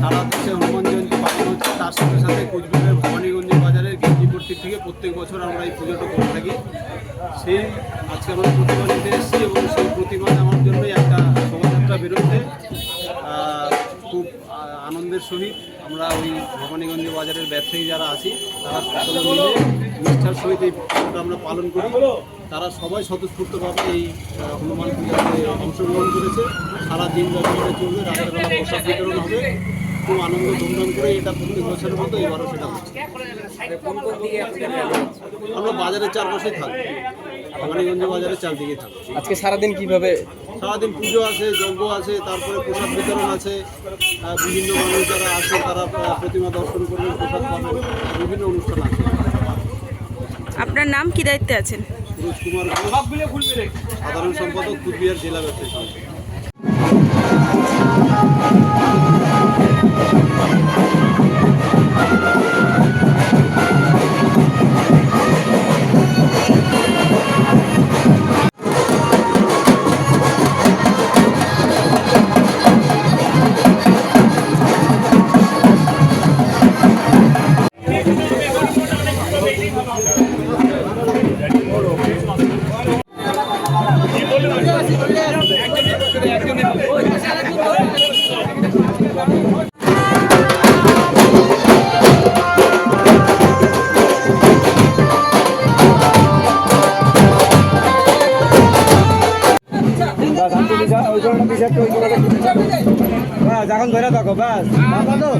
সারা দেশে হনুমান জয়ন্তী পালন হচ্ছে। তার সাথে সাথে কোচবিহারের ভবানীগঞ্জ বাজারের গেঞ্জিপট্টির থেকে প্রত্যেক বছর আমরা এই পুজোটা করে থাকি। সেই আজকে আমরা প্রতিমা নিতে এসেছি এবং সেই প্রতিমা নেওয়ার জন্যই একটা শোভাযাত্রা বেরোচ্ছে। খুব আনন্দের সহিত আমরা ওই ভবানীগঞ্জ বাজারের ব্যবসায়ী যারা আছি, তারা সকলে মিলে নিষ্ঠার সহিত এই পুজোটা আমরা পালন করি। তারা সবাই স্বতঃস্ফূর্তভাবে এই হনুমান পূজাতে অংশগ্রহণ করেছে। সারা দিন ব্যাপী এটা চলবে রাত্রেবেলা প্রসাদ বিতরণ হবে। খুব আনন্দ ধুমধাম করে এটা প্রত্যেক বছরের মতো এবারও সেটা হচ্ছে। আমরা বাজারের চারপাশে থাকব ভবানীগঞ্জ বাজারের চারদিকে থাকব আজকে সারাদিন কীভাবে? সারাদিন পুজো আছে যজ্ঞ আছে তারপরে প্রসাদ বিতরণ আছে। বিভিন্ন মানুষ যারা আছে তারা প্রতিমা দর্শন করবেন প্রসাদ পাবেন বিভিন্ন অনুষ্ঠান আছে। আপনার নাম কি দায়িত্বে আছেন? সুরজ কুমার সাধারণ সম্পাদক কুচবিহার জেলা ব্যবসায়ী এখন ধরে থাকো ব্যাস তো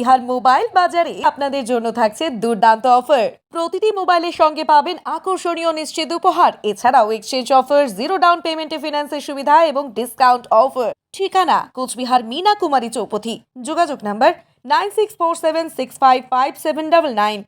কোচবিহার মোবাইল বাজারে আপনাদের জন্য থাকছে দুর্দান্ত অফার। প্রতিটি মোবাইলের সঙ্গে পাবেন আকর্ষণীয় নিশ্চিত উপহার। এছাড়াও এক্সচেঞ্জ অফার জিরো ডাউন পেমেন্টে ফিনান্সের সুবিধা এবং ডিসকাউন্ট অফার ঠিকানা, কোচবিহার মিনা কুমারী চৌপথি। যোগাযোগ number nine six four seven six five five seven double nine